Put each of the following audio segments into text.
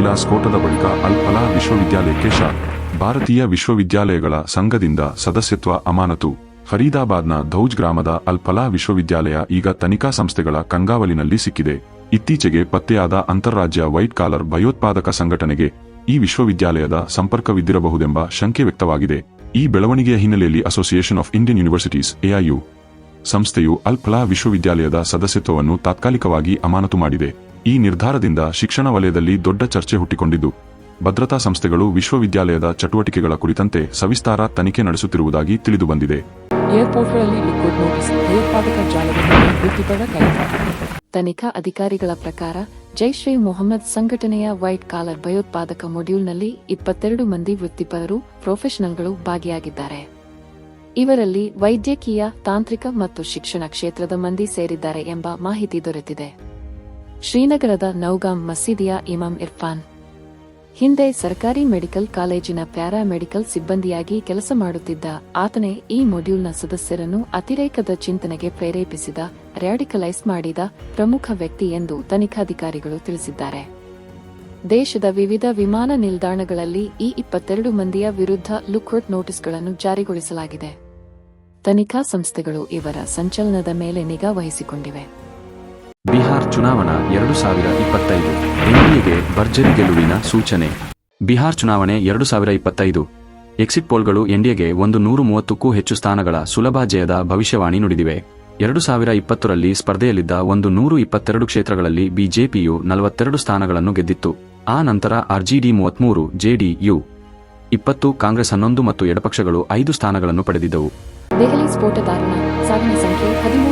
ಲಾಲ್ಕಿಲಾ ಸ್ಫೋಟದ ಬಳಿಕ ಅಲ್ ಫಲಾ ವಿಶ್ವವಿದ್ಯಾಲಯಕ್ಕೆ ಶಾಕ್ ಭಾರತೀಯ ವಿಶ್ವವಿದ್ಯಾಲಯಗಳ ಸಂಘದಿಂದ ಸದಸ್ಯತ್ವ ಅಮಾನತು. ಫರೀದಾಬಾದ್ನ ಧೌಜ್ ಗ್ರಾಮದ ಅಲ್ ಫಲಾ ವಿಶ್ವವಿದ್ಯಾಲಯ ಈಗ ತನಿಖಾ ಸಂಸ್ಥೆಗಳ ಕಂಗಾವಲಿನಲ್ಲಿ ಸಿಕ್ಕಿದೆ. ಇತ್ತೀಚೆಗೆ ಪತ್ತೆಯಾದ ಅಂತಾರಾಜ್ಯ ವೈಟ್ ಕಾಲರ್ ಭಯೋತ್ಪಾದಕ ಸಂಘಟನೆಗೆ ಈ ವಿಶ್ವವಿದ್ಯಾಲಯದ ಸಂಪರ್ಕವಿದ್ದಿರಬಹುದೆಂಬ ಶಂಕೆ ವ್ಯಕ್ತವಾಗಿದೆ. ಈ ಬೆಳವಣಿಗೆಯ ಹಿನ್ನೆಲೆಯಲ್ಲಿ association of Indian universities AIU ಸಂಸ್ಥೆಯು ಅಲ್ ಫಲಾ ವಿಶ್ವವಿದ್ಯಾಲಯದ ಸದಸ್ಯತ್ವವನ್ನು ತಾತ್ಕಾಲಿಕವಾಗಿ ಅಮಾನತು ಮಾಡಿದೆ. ಈ ನಿರ್ಧಾರದಿಂದ ಶಿಕ್ಷಣ ವಲಯದಲ್ಲಿ ದೊಡ್ಡ ಚರ್ಚೆ ಹುಟ್ಟಿಕೊಂಡಿದ್ದು, ಭದ್ರತಾ ಸಂಸ್ಥೆಗಳು ವಿಶ್ವವಿದ್ಯಾಲಯದ ಚಟುವಟಿಕೆಗಳ ಕುರಿತಂತೆ ಸವಿಸ್ತಾರ ತನಿಖೆ ನಡೆಸುತ್ತಿರುವುದಾಗಿ ತಿಳಿದುಬಂದಿದೆ. ತನಿಖಾ ಅಧಿಕಾರಿಗಳ ಪ್ರಕಾರ, ಜೈಷ್ ಎ ಮೊಹಮ್ಮದ್ ಸಂಘಟನೆಯ ವೈಟ್ ಕಾಲರ್ ಭಯೋತ್ಪಾದಕ ಮಾಡ್ಯೂಲ್ನಲ್ಲಿ ಇಪ್ಪತ್ತೆರಡು ಮಂದಿ ವೃತ್ತಿಪರರು, ಪ್ರೊಫೆಷನಲ್ಗಳು ಭಾಗಿಯಾಗಿದ್ದಾರೆ. ಇವರಲ್ಲಿ ವೈದ್ಯಕೀಯ, ತಾಂತ್ರಿಕ ಮತ್ತು ಶಿಕ್ಷಣ ಕ್ಷೇತ್ರದ ಮಂದಿ ಸೇರಿದ್ದಾರೆ ಎಂಬ ಮಾಹಿತಿ ದೊರೆತಿದೆ. ಶ್ರೀನಗರದ ನೌಗಾಂ ಮಸೀದಿಯ ಇಮಾಮ್ ಇರ್ಫಾನ್. ಹಿಂದೆ ಸರ್ಕಾರಿ ಮೆಡಿಕಲ್ ಕಾಲೇಜಿನ ಪ್ಯಾರಾ ಮೆಡಿಕಲ್ ಸಿಬ್ಬಂದಿಯಾಗಿ ಕೆಲಸ ಮಾಡುತ್ತಿದ್ದ ಆತನೇ ಈ ಮೊಡ್ಯೂಲ್ನ ಸದಸ್ಯರನ್ನು ಅತಿರೇಕದ ಚಿಂತನೆಗೆ ಪ್ರೇರೇಪಿಸಿದ ರ್ಯಾಡಿಕಲೈಸ್ ಮಾಡಿದ ಪ್ರಮುಖ ವ್ಯಕ್ತಿ ಎಂದು ತನಿಖಾಧಿಕಾರಿಗಳು ತಿಳಿಸಿದ್ದಾರೆ. ದೇಶದ ವಿವಿಧ ವಿಮಾನ ನಿಲ್ದಾಣಗಳಲ್ಲಿ ಈ ಇಪ್ಪತ್ತೆರಡು ಮಂದಿಯ ವಿರುದ್ಧ ಲುಕ್ಔಟ್ ನೋಟಿಸ್ಗಳನ್ನು ಜಾರಿಗೊಳಿಸಲಾಗಿದೆ. ತನಿಖಾ ಸಂಸ್ಥೆಗಳು ಇವರ ಸಂಚಲನದ ಮೇಲೆ ನಿಗಾ ವಹಿಸಿಕೊಂಡಿವೆ. ಬಿಹಾರ್ ಚುನಾವಣಾ ಎರಡು ಸಾವಿರ ಇಪ್ಪತ್ತೈದು. ಎನ್ಡಿಎಗೆ ಭರ್ಜರಿ ಗೆಲುವಿನ ಸೂಚನೆ. ಬಿಹಾರ್ ಚುನಾವಣೆ ಎರಡು ಸಾವಿರ ಇಪ್ಪತ್ತೈದು. ಎಕ್ಸಿಟ್ ಪೋಲ್ಗಳು ಎನ್ಡಿಎಗೆ ಒಂದು ನೂರು ಮೂವತ್ತಕ್ಕೂ ಹೆಚ್ಚು ಸ್ಥಾನಗಳ ಸುಲಭ ಜಯದ ಭವಿಷ್ಯವಾಣಿ ನುಡಿದಿವೆ. ಎರಡು ಸಾವಿರ ಇಪ್ಪತ್ತರಲ್ಲಿ ಸ್ಪರ್ಧೆಯಲ್ಲಿದ್ದ ಒಂದು ನೂರು ಇಪ್ಪತ್ತೆರಡು ಕ್ಷೇತ್ರಗಳಲ್ಲಿ ಬಿಜೆಪಿಯು ನಲವತ್ತೆರಡು ಸ್ಥಾನಗಳನ್ನು ಗೆದ್ದಿತ್ತು. ಆ ನಂತರ ಆರ್ಜಿಡಿ ಮೂವತ್ಮೂರು ಜೆಡಿಯು ಇಪ್ಪತ್ತು, ಕಾಂಗ್ರೆಸ್ ಹನ್ನೊಂದು ಮತ್ತು ಎಡಪಕ್ಷಗಳು ಐದು ಸ್ಥಾನಗಳನ್ನು ಪಡೆದಿದ್ದವು. ದೆಹಲಿ ಸ್ಫೋಟ ಸಾವಿನ ಸಂಖ್ಯೆ ಹದಿಮೂರು.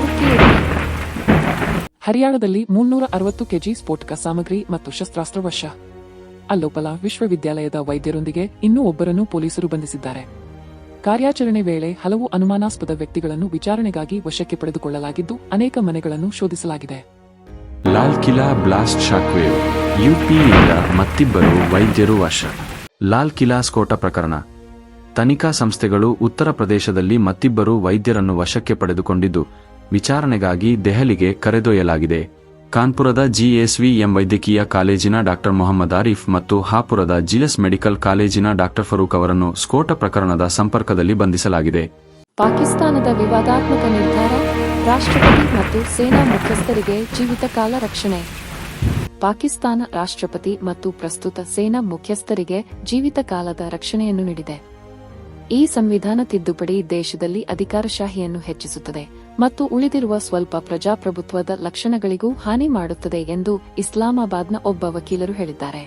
ಹರಿಯಾಣದಲ್ಲಿ ಮುನ್ನೂರ ಅರವತ್ತು ಕೆಜಿ ಸ್ಫೋಟಕ ಸಾಮಗ್ರಿ ಮತ್ತು ಶಸ್ತ್ರಾಸ್ತ್ರ ವಶ. ಅಲ್ಲೋಪಲ ವಿಶ್ವವಿದ್ಯಾಲಯದ ವೈದ್ಯರೊಂದಿಗೆ ಇನ್ನೂ ಒಬ್ಬರನ್ನು ಪೊಲೀಸರು ಬಂಧಿಸಿದ್ದಾರೆ. ಕಾರ್ಯಾಚರಣೆ ವೇಳೆ ಹಲವು ಅನುಮಾನಾಸ್ಪದ ವ್ಯಕ್ತಿಗಳನ್ನು ವಿಚಾರಣೆಗಾಗಿ ವಶಕ್ಕೆ ಪಡೆದುಕೊಳ್ಳಲಾಗಿದ್ದು, ಅನೇಕ ಮನೆಗಳನ್ನು ಶೋಧಿಸಲಾಗಿದೆ. ಲಾಲ್ ಕಿಲಾ ಬ್ಲಾಸ್ಟ್ ಶಾಕ್ವೇವ್, ಯುಪಿಯಿಂದ ಮತ್ತಿಬ್ಬರು ವೈದ್ಯರು ವಶ. ಲಾಲ್ ಕಿಲಾ ಸ್ಫೋಟ ಪ್ರಕರಣ. ತನಿಖಾ ಸಂಸ್ಥೆಗಳು ಉತ್ತರ ಪ್ರದೇಶದಲ್ಲಿ ಮತ್ತಿಬ್ಬರು ವೈದ್ಯರನ್ನು ವಶಕ್ಕೆ ಪಡೆದುಕೊಂಡಿದ್ದು ವಿಚಾರಣೆಗಾಗಿ ದೆಹಲಿಗೆ ಕರೆದೊಯ್ಯಲಾಗಿದೆ. ಕಾನ್ಪುರದ ಜಿಎಸ್ವಿಎಂ ವೈದ್ಯಕೀಯ ಕಾಲೇಜಿನ ಡಾಕ್ಟರ್ ಮೊಹಮ್ಮದ್ ಆರಿಫ್ ಮತ್ತು ಹಾಪುರದ ಜಿಎಸ್ ಮೆಡಿಕಲ್ ಕಾಲೇಜಿನ ಡಾಕ್ಟರ್ ಫರೂಕ್ ಅವರನ್ನು ಸ್ಫೋಟ ಪ್ರಕರಣದ ಸಂಪರ್ಕದಲ್ಲಿ ಬಂಧಿಸಲಾಗಿದೆ. ಪಾಕಿಸ್ತಾನದ ವಿವಾದಾತ್ಮಕ ನಿರ್ಧಾರ, ರಾಷ್ಟ್ರಪತಿ ಮತ್ತು ಸೇನಾ ಮುಖ್ಯಸ್ಥರಿಗೆ ಜೀವಿತಕಾಲ ರಕ್ಷಣೆ. ಪಾಕಿಸ್ತಾನ ರಾಷ್ಟ್ರಪತಿ ಮತ್ತು ಪ್ರಸ್ತುತ ಸೇನಾ ಮುಖ್ಯಸ್ಥರಿಗೆ ಜೀವಿತಕಾಲದ ರಕ್ಷಣೆಯನ್ನು ನೀಡಿದೆ. ಈ ಸಂವಿಧಾನ ತಿದ್ದುಪಡಿ ದೇಶದಲ್ಲಿ ಅಧಿಕಾರಶಾಹಿಯನ್ನು ಹೆಚ್ಚಿಸುತ್ತದೆ. ಮತ್ತು ಉಳಿದಿರುವ ಸ್ವಲ್ಪ ಪ್ರಜಾಪ್ರಭುತ್ವದ ಲಕ್ಷಣಗಳಿಗೂ ಹಾನಿ ಮಾಡುತ್ತದೆ ಎಂದು ಇಸ್ಲಾಮಾಬಾದ್ನ ಒಬ್ಬ ವಕೀಲರು ಹೇಳಿದ್ದಾರೆ.